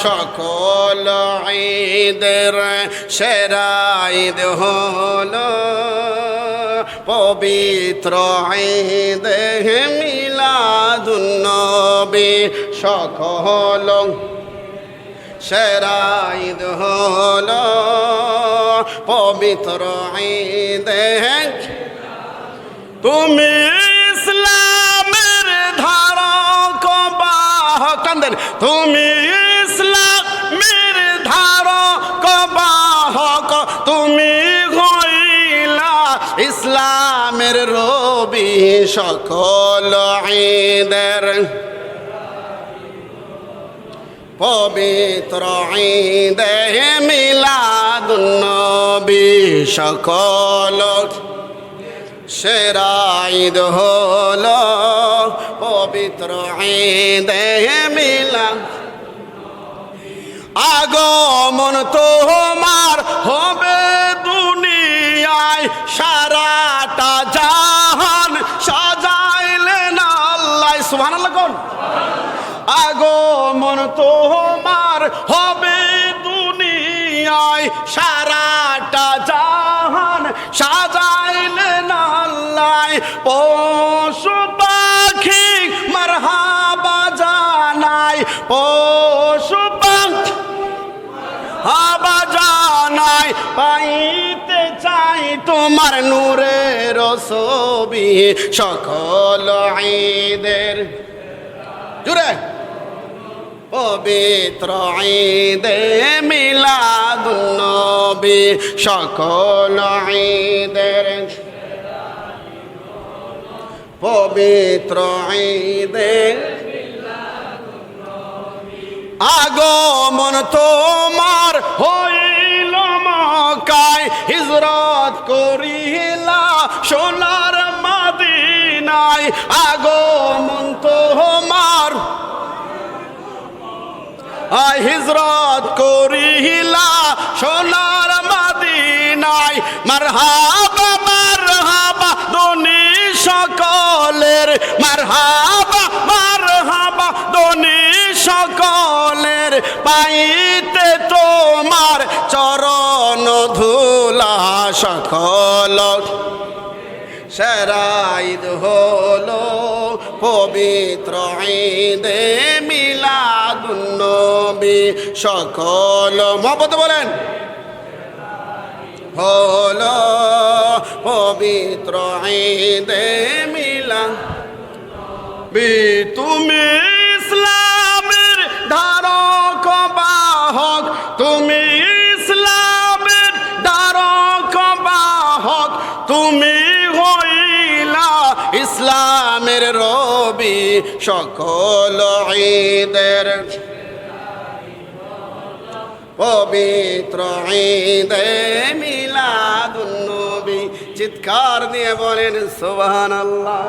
সকল ঈদের সেরা ঈদ হলো পবিত্র ঈদ মিলাদুন্নবী সকল সেরা ঈদ হলো পবিত্র ঈদ তুমি ইসলামের ধারক বাহ কান্দেন তুমি ইসলামের রবি সকল ঈদের পবিত্র ঈদে মিলাদুন্নবী সকল। সেরা ঈদ হল পবিত্র ঈদে মিলা আগমন তোমার হবে দুনিয়ায় সারাটা সুবহানাল্লাহ কোন? আগমন তোমার হবে দুনিয়ায়, সারাটা জাহান সাজাইলেন আল্লাহ পশু পাখি মারহাবা জানাই, পশু পাখি হাবা জানাই। পাইতে চাই তোমার নূরের ছবি সকল ঈদের। জুড়ে। পবিত্র ঈদে মিলাদুন্নবী সকল ঈদের। পবিত্র ঈদে আগমন তোমার হইল মকায় হিজরত করিলা সোনার মাদিনায় আগমন তোমার হিজরত করিলা সোনার মাদিনায়, মারহাবা মারহাবা দনি সকলের। মারহাবা মারহাবা দনি সকলের পাইতে তোমার চরণ ধুলা সকল। সেরাইদ হলো পবিত্র ঈদে মিলাদুন্নবী সকল মহব্বত বলেন, হলো পবিত্র ঈদে মিলাদ। বি, তুমি ইসলামের ধারক বাহক। তুমি ইসলামের ধারক বাহক। তুমি হইলা ইসলামের রবি সকল ঈদের। পবিত্র ঈদে মিলাদুন্নবী চিৎকার দিয়ে বলেন সুবহানাল্লাহ।